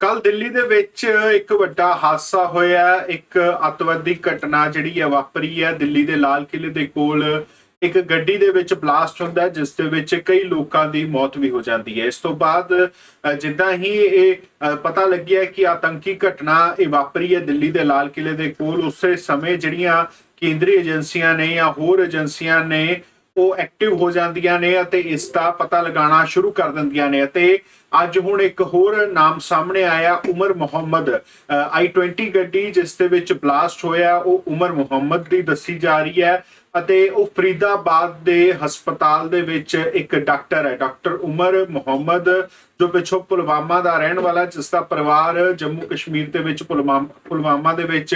ਕੱਲ ਦਿੱਲੀ ਦੇ ਵਿੱਚ ਇੱਕ ਵੱਡਾ ਹਾਦਸਾ ਹੋਇਆ। ਇੱਕ ਅੱਤਵਾਦੀ ਘਟਨਾ ਜਿਹੜੀ ਹੈ ਵਾਪਰੀ ਹੈ। ਦਿੱਲੀ ਦੇ ਲਾਲ ਕਿਲੇ ਦੇ ਕੋਲ ਇੱਕ ਗੱਡੀ ਦੇ ਵਿੱਚ ਬਲਾਸਟ ਹੁੰਦਾ ਹੈ, ਜਿਸ ਦੇ ਵਿੱਚ ਕਈ ਲੋਕਾਂ ਦੀ ਮੌਤ ਵੀ ਹੋ ਜਾਂਦੀ ਹੈ। ਇਸ ਤੋਂ ਬਾਅਦ ਜਿੱਦਾਂ ਹੀ ਇਹ ਪਤਾ ਲੱਗਿਆ ਕਿ ਆਤੰਕੀ ਘਟਨਾ ਇਹ ਵਾਪਰੀ ਹੈ ਦਿੱਲੀ ਦੇ ਲਾਲ ਕਿਲੇ ਦੇ ਕੋਲ, ਉਸੇ ਸਮੇਂ ਜਿਹੜੀਆਂ ਕੇਂਦਰੀ ਏਜੰਸੀਆਂ ਨੇ ਜਾਂ ਹੋਰ ਏਜੰਸੀਆਂ ਨੇ ਉਹ ਐਕਟਿਵ ਹੋ ਜਾਂਦੀਆਂ ਨੇ ਅਤੇ ਇਸ ਦਾ ਪਤਾ ਲਗਾਉਣਾ ਸ਼ੁਰੂ ਕਰ ਦਿੰਦੀਆਂ ਨੇ ਅਤੇ ਅੱਜ ਹੁਣ ਇੱਕ ਹੋਰ ਨਾਮ ਸਾਹਮਣੇ ਆਇਆ, ਉਮਰ ਮੁਹੰਮਦ। i20 ਗੱਡੀ ਜਿਸ ਦੇ ਵਿੱਚ ਬਲਾਸਟ ਹੋਇਆ, ਉਹ ਉਮਰ ਮੁਹੰਮਦ ਦੀ ਦੱਸੀ ਜਾ ਰਹੀ ਹੈ ਅਤੇ ਉਹ ਫਰੀਦਾਬਾਦ ਦੇ ਹਸਪਤਾਲ ਦੇ ਵਿੱਚ ਇੱਕ ਡਾਕਟਰ ਹੈ ਡਾਕਟਰ ਉਮਰ ਮੁਹੰਮਦ, ਜੋ ਪਿੱਛੋਂ ਪੁਲਵਾਮਾ ਦਾ ਰਹਿਣ ਵਾਲਾ, ਜਿਸ ਦਾ ਪਰਿਵਾਰ ਜੰਮੂ ਕਸ਼ਮੀਰ ਦੇ ਵਿੱਚ ਪੁਲਵਾਮਾ ਪੁਲਵਾਮਾ ਦੇ ਵਿੱਚ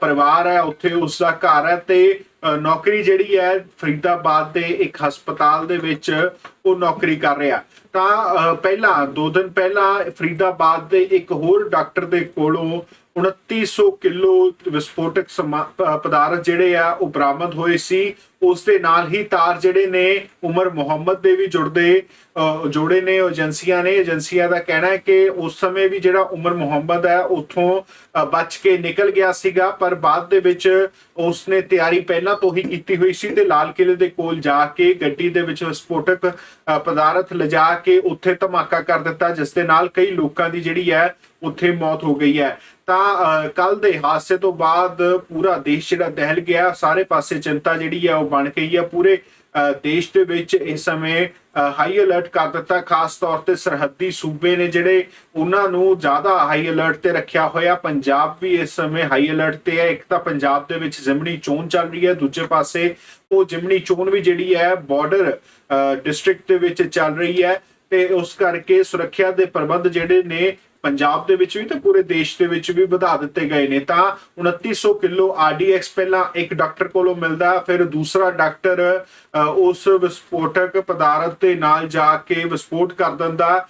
ਪਰਿਵਾਰ ਹੈ, ਉੱਥੇ ਉਸ ਦਾ ਘਰ ਹੈ ਤੇ ਨੌਕਰੀ ਜਿਹੜੀ ਹੈ ਫਰੀਦਾਬਾਦ ਦੇ ਇੱਕ ਹਸਪਤਾਲ ਦੇ ਵਿੱਚ ਉਹ ਨੌਕਰੀ ਕਰ ਰਿਹਾ। ਤਾਂ ਪਹਿਲਾਂ, ਦੋ ਦਿਨ ਪਹਿਲਾਂ ਫਰੀਦਾਬਾਦ ਦੇ ਇੱਕ ਹੋਰ ਡਾਕਟਰ ਦੇ ਕੋਲੋਂ 2900 ਕਿਲੋ ਵਿਸਫੋਟਕ ਸਮਾ- ਪਦਾਰਥ ਜਿਹੜੇ ਆ ਉਹ ਬਰਾਮਦ ਹੋਏ ਸੀ। ਉਸ ਦੇ ਨਾਲ ਹੀ ਤਾਰ ਜਿਹੜੇ ਨੇ ਉਮਰ ਮੁਹੰਮਦ ਦੇ ਵੀ ਜੁੜਦੇ ਅ, ਜੋੜੇ ਨੇ ਏਜੰਸੀਆਂ ਨੇ। ਏਜੰਸੀਆਂ ਦਾ ਕਹਿਣਾ ਹੈ ਕਿ ਉਸ ਸਮੇਂ ਵੀ ਜਿਹੜਾ ਉਮਰ ਮੁਹੰਮਦ ਹੈ ਉੱਥੋਂ ਬਚ ਕੇ ਨਿਕਲ ਗਿਆ ਸੀਗਾ। ਪਰ ਬਾਅਦ ਦੇ ਵਿੱਚ ਉਸਨੇ ਤਿਆਰੀ ਪਹਿਲਾਂ ਤੋਂ ਹੀ ਕੀਤੀ ਹੋਈ ਸੀ ਤੇ ਲਾਲ ਕਿਲੇ ਦੇ ਕੋਲ ਜਾ ਕੇ ਗੱਡੀ ਦੇ ਵਿੱਚ ਵਿਸਫੋਟਕ ਪਦਾਰਥ ਲਿਜਾ ਕੇ ਉੱਥੇ ਧਮਾਕਾ ਕਰ ਦਿੱਤਾ ਜਿਸ ਦੇ ਨਾਲ ਕਈ ਲੋਕਾਂ ਦੀ ਜਿਹੜੀ ਹੈ ਉੱਥੇ ਮੌਤ ਹੋ ਗਈ ਹੈ। ਤਾਂ ਕੱਲ ਦੇ ਹਾਦਸੇ ਤੋਂ ਬਾਅਦ ਪੂਰਾ ਦੇਸ਼ ਜਿਹੜਾ ਦਹਿਲ ਗਿਆ। ਸਾਰੇ ਪਾਸੇ ਚਿੰਤਾ ਜਿਹੜੀ ਹੈ ਉਹ ਬਣ ਗਈ ਹੈ ਪੂਰੇ ਦੇਸ਼ ਦੇ ਵਿੱਚ ਇਸ ਸਮੇਂ ਹਾਈ ਅਲਰਟ ਕਰ ਦਿੱਤਾ। ਖਾਸ ਤੌਰ ਤੇ ਸਰਹੱਦੀ ਸੂਬੇ ਨੇ ਜਿਹੜੇ ਉਹਨਾਂ ਨੂੰ ਜ਼ਿਆਦਾ ਹਾਈ ਅਲਰਟ ਤੇ ਰੱਖਿਆ ਹੋਇਆ। ਪੰਜਾਬ ਵੀ ਇਸ ਸਮੇਂ ਹਾਈ ਅਲਰਟ ਤੇ ਹੈ। ਇੱਕ ਤਾਂ ਪੰਜਾਬ ਦੇ ਵਿੱਚ ਜ਼ਿਮਨੀ ਚੋਣ ਚੱਲ ਰਹੀ ਹੈ। ਦੂਜੇ ਪਾਸੇ ਉਹ ਜ਼ਿਮਨੀ ਚੋਣ ਵੀ ਜਿਹੜੀ ਹੈ ਬਾਰਡਰ ਡਿਸਟ੍ਰਿਕਟ ਦੇ ਵਿੱਚ ਚੱਲ ਰਹੀ ਹੈ। ਤੇ ਉਸ ਕਰਕੇ ਸੁਰੱਖਿਆ ਦੇ ਪ੍ਰਬੰਧ ਜਿਹੜੇ ਨੇ ਪੰਜਾਬ ਦੇ ਵਿੱਚ ਵੀ ਤੇ ਪੂਰੇ ਦੇਸ਼ ਦੇ ਵਿੱਚ ਵੀ ਵਧਾ ਦਿੱਤੇ ਗਏ ਨੇ। ਤਾਂ 2900 ਕਿਲੋ ਆਰਡੀਐਕਸ ਪਹਿਲਾਂ ਇੱਕ ਡਾਕਟਰ ਕੋਲੋਂ ਮਿਲਦਾ, ਫਿਰ ਦੂਸਰਾ ਡਾਕਟਰ ਉਸ ਵਿਸਫੋਟਕ ਪਦਾਰਥ ਦੇ ਨਾਲ ਜਾ ਕੇ ਵਿਸਫੋਟ ਕਰ ਦਿੰਦਾ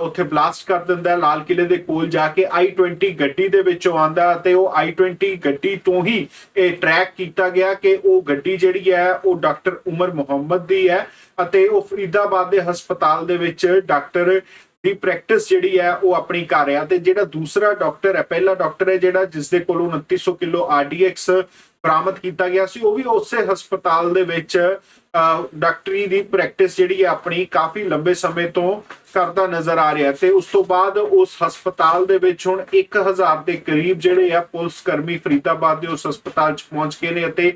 ਉੱਥੇ ਬਲਾਸਟ ਕਰ ਦਿੰਦਾ, ਲਾਲ ਕਿਲੇ ਦੇ ਕੋਲ ਜਾ ਕੇ i20 ਗੱਡੀ ਦੇ ਵਿੱਚੋਂ ਆਂਦਾ ਤੇ ਉਹ i20 ਗੱਡੀ ਤੋਂ ਹੀ ਇਹ ਟਰੈਕ ਕੀਤਾ ਗਿਆ ਕਿ ਉਹ ਗੱਡੀ ਜਿਹੜੀ ਹੈ, ਉਹ ਡਾਕਟਰ ਉਮਰ ਮੁਹੰਮਦ ਦੀ ਹੈ ਅਤੇ ਉਹ ਫਰੀਦਾਬਾਦ ਦੇ ਹਸਪਤਾਲ ਦੇ ਵਿੱਚ ਡਾਕਟਰ ਦੀ ਪ੍ਰੈਕਟਿਸ ਜਿਹੜੀ ਹੈ ਉਹ ਆਪਣੀ ਕਰ ਰਿਹਾ ਤੇ ਜਿਹੜਾ ਦੂਸਰਾ ਡਾਕਟਰ ਹੈ, ਪਹਿਲਾ ਡਾਕਟਰ ਹੈ ਜਿਹੜਾ ਜਿਸ ਦੇ ਕੋਲੋਂ 2900 ਕਿਲੋ ਆਰਡੀਐਕਸ ਬਰਾਮਦ ਕੀਤਾ ਗਿਆ ਸੀ, ਉਹ ਵੀ ਉਸੇ ਹਸਪਤਾਲ ਦੇ ਵਿੱਚ ਡਾਕਟਰੀ ਦੀ ਪ੍ਰੈਕਟਿਸ ਜਿਹੜੀ ਹੈ ਆਪਣੀ ਕਾਫੀ ਲੰਬੇ ਸਮੇਂ ਤੋਂ ਕਰਦਾ ਨਜ਼ਰ ਆ ਰਿਹਾ ਤੇ ਉਸ ਤੋਂ ਬਾਅਦ ਉਸ ਹਸਪਤਾਲ ਦੇ ਵਿੱਚ ਹੁਣ 1000 ਦੇ ਕਰੀਬ ਜਿਹੜੇ ਆ ਪੁਲਿਸ ਕਰਮੀ ਫਰੀਦਾਬਾਦ ਦੇ ਉਸ ਹਸਪਤਾਲ 'ਚ ਪਹੁੰਚ ਗਏ ਨੇ ਅਤੇ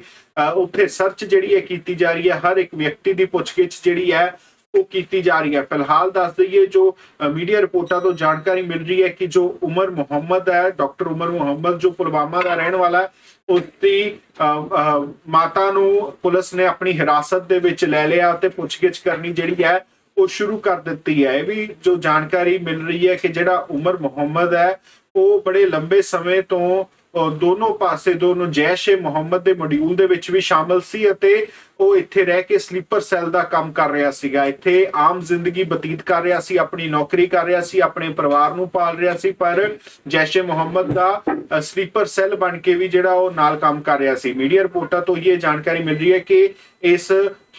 ਉੱਥੇ ਸਰਚ ਜਿਹੜੀ ਹੈ ਕੀਤੀ ਜਾ ਰਹੀ ਹੈ, ਹਰ ਇੱਕ ਵਿਅਕਤੀ ਦੀ ਪੁੱਛਗਿੱਛ ਜਿਹੜੀ ਹੈ ਉਹ ਕੀਤੀ ਜਾ ਰਹੀ ਹੈ। ਫਿਲਹਾਲ ਦੱਸ ਦਈਏ ਜੋ ਮੀਡੀਆ ਰਿਪੋਰਟਾਂ ਤੋਂ ਜਾਣਕਾਰੀ ਮਿਲ ਰਹੀ ਹੈ ਕਿ ਜੋ ਉਮਰ ਮੁਹੰਮਦ ਹੈ ਡਾਕਟਰ ਉਮਰ ਮੁਹੰਮਦ ਜੋ ਪੁਲਵਾਮਾ ਦਾ ਰਹਿਣ ਵਾਲਾ ਹੈ ਉਸਦੀ ਅਹ, ਮਾਤਾ ਨੂੰ ਪੁਲਿਸ ਨੇ ਆਪਣੀ ਹਿਰਾਸਤ ਦੇ ਵਿੱਚ ਲੈ ਲਿਆ ਤੇ ਪੁੱਛਗਿੱਛ ਕਰਨੀ ਜਿਹੜੀ ਹੈ ਉਹ ਸ਼ੁਰੂ ਕਰ ਦਿੱਤੀ ਹੈ। ਇਹ ਵੀ ਜੋ ਜਾਣਕਾਰੀ ਮਿਲ ਰਹੀ ਹੈ ਕਿ ਜਿਹੜਾ ਉਮਰ ਮੁਹੰਮਦ ਹੈ ਉਹ ਬੜੇ ਲੰਬੇ ਸਮੇਂ ਤੋਂ ਦੋਨੋਂ ਪਾਸੇ ਦੋਨੋਂ ਜੈਸ਼ ਏ ਮੁਹੰਮਦ ਦੇ ਮੋਡਿਊਲ ਦੇ ਵਿੱਚ ਵੀ ਸ਼ਾਮਲ ਸੀ ਅਤੇ ਉਹ ਇੱਥੇ ਰਹਿ ਕੇ ਸਲੀਪਰ ਸੈੱਲ ਦਾ ਕੰਮ ਕਰ ਰਿਹਾ ਸੀਗਾ। ਇੱਥੇ ਆਮ ਜ਼ਿੰਦਗੀ ਬਤੀਤ ਕਰ ਰਿਹਾ ਸੀ, ਆਪਣੀ ਨੌਕਰੀ ਕਰ ਰਿਹਾ ਸੀ, ਆਪਣੇ ਪਰਿਵਾਰ ਨੂੰ ਪਾਲ ਰਿਹਾ ਸੀ, ਪਰ ਜੈਸ਼ੇ ਮੁਹੰਮਦ ਦਾ ਸਲੀਪਰ ਸੈੱਲ ਬਣ ਕੇ ਵੀ ਜਿਹੜਾ ਉਹ ਨਾਲ ਕੰਮ ਕਰ ਰਿਹਾ ਸੀ। ਮੀਡੀਆ ਰਿਪੋਰਟਾਂ ਤੋਂ ਇਹ ਜਾਣਕਾਰੀ ਮਿਲ ਰਹੀ ਹੈ ਕਿ ਇਸ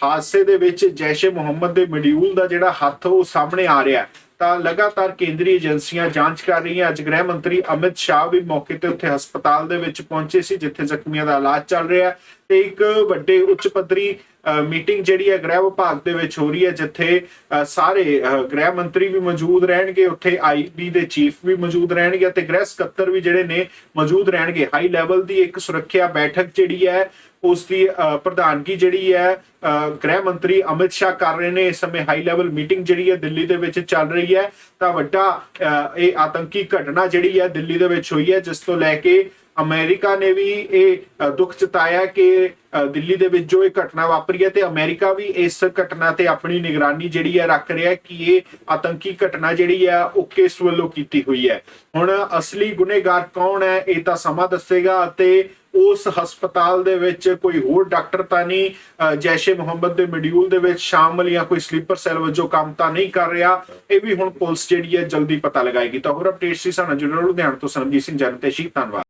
ਹਾਦਸੇ ਦੇ ਵਿੱਚ ਜੈਸ਼ੇ ਮੁਹੰਮਦ ਦੇ ਮੋਡਿਊਲ ਦਾ ਜਿਹੜਾ ਹੱਥ ਉਹ ਸਾਹਮਣੇ ਆ ਰਿਹਾ ਹੈ। ਤਾਂ ਲਗਾਤਾਰ ਕੇਂਦਰੀ ਏਜੰਸੀਆਂ ਜਾਂਚ ਕਰ ਰਹੀਆਂ। ਅੱਜ ਗ੍ਰਹਿ ਮੰਤਰੀ ਅਮਿਤ ਸ਼ਾਹ ਵੀ ਮੌਕੇ ਤੇ ਉੱਥੇ ਹਸਪਤਾਲ ਦੇ ਵਿੱਚ ਪਹੁੰਚੇ ਸੀ, ਜਿੱਥੇ ਜ਼ਖਮੀਆਂ ਦਾ ਇਲਾਜ ਚੱਲ ਰਿਹਾ ਤੇ ਇੱਕ ਵੱਡੇ ਉੱਚ ਪੱਧਰੀ ਮੀਟਿੰਗ ਜਿਹੜੀ ਹੈ ਗ੍ਰਹਿ ਵਿਭਾਗ ਦੇ ਵਿੱਚ ਹੋ ਰਹੀ ਹੈ ਜਿੱਥੇ ਸਾਰੇ ਗ੍ਰਹਿ ਮੰਤਰੀ ਵੀ ਮੌਜੂਦ ਰਹਿਣਗੇ ਉੱਥੇ ਆਈਬੀ ਦੇ ਚੀਫ ਵੀ ਮੌਜੂਦ ਰਹਿਣਗੇ ਤੇ ਗ੍ਰਹਿ ਸਕੱਤਰ ਵੀ ਜਿਹੜੇ ਨੇ ਮੌਜੂਦ ਰਹਿਣਗੇ। ਹਾਈ ਲੈਵਲ ਦੀ ਇੱਕ ਸੁਰੱਖਿਆ ਬੈਠਕ ਜਿਹੜੀ ਹੈ ਉਸ ਦੀ ਅ, ਪ੍ਰਧਾਨਗੀ ਜਿਹੜੀ ਹੈ ਅ, ਗ੍ਰਹਿ ਮੰਤਰੀ ਅਮਿਤ ਸ਼ਾਹ ਕਰ ਰਹੇ ਨੇ। ਇਸ ਸਮੇਂ ਹਾਈ ਲੈਵਲ ਮੀਟਿੰਗ ਜਿਹੜੀ ਹੈ ਦਿੱਲੀ ਦੇ ਵਿੱਚ ਚੱਲ ਰਹੀ ਹੈ। ਤਾਂ ਵੱਡਾ ਅ, ਇਹ ਆਤੰਕੀ ਘਟਨਾ ਜਿਹੜੀ ਹੈ ਦਿੱਲੀ ਦੇ ਵਿੱਚ ਹੋਈ ਹੈ ਜਿਸ ਤੋਂ ਲੈ ਕੇ ਅਮਰੀਕਾ ਨੇ ਵੀ ਇਹ ਦੁੱਖ ਜਤਾਇਆ ਕਿ ਦਿੱਲੀ ਦੇ ਵਿੱਚ ਜੋ ਇਹ ਘਟਨਾ ਵਾਪਰੀ ਹੈ ਤੇ ਅਮਰੀਕਾ ਵੀ ਇਸ ਘਟਨਾ ਤੇ ਆਪਣੀ ਨਿਗਰਾਨੀ ਜਿਹੜੀ ਹੈ ਰੱਖ ਰਿਹਾ ਕਿ ਇਹ ਆਤੰਕੀ ਘਟਨਾ ਜਿਹੜੀ ਹੈ ਉਹ ਕਿਸ ਵੱਲੋਂ ਕੀਤੀ ਹੋਈ ਹੈ। ਹੁਣ ਅਸਲੀ ਗੁਨੇਗਾਰ ਕੌਣ ਹੈ ਇਹ ਤਾਂ ਸਮਾਂ ਦੱਸੇਗਾ ਅਤੇ ਉਸ ਹਸਪਤਾਲ ਦੇ ਵਿੱਚ ਕੋਈ ਹੋਰ ਡਾਕਟਰ ਤਾਂ ਨਹੀਂ ਅ, ਜੈਸ਼ੇ ਮੁਹੰਮਦ ਦੇ ਮੋਡਿਊਲ ਦੇ ਵਿੱਚ ਸ਼ਾਮਲ ਜਾਂ ਕੋਈ ਸਲੀਪਰ ਸੈੱਲ ਵਜੋਂ ਕੰਮ ਤਾਂ ਨਹੀਂ ਕਰ ਰਿਹਾ ਇਹ ਵੀ ਹੁਣ ਪੁਲਿਸ ਜਿਹੜੀ ਹੈ ਜਲਦੀ ਪਤਾ ਲਗਾਏਗੀ। ਤਾਂ ਹੋਰ ਅਪਡੇਟਸ ਸੀ ਸਾਨੂੰ ਜਰੂਰ ਲੁਧਿਆਣਾ ਤੋਂ ਸਰਬਜੀਤ ਸਿੰਘ ਜਨ ਤੇ ਸ਼ੀ ਧੰਨਵਾਦ।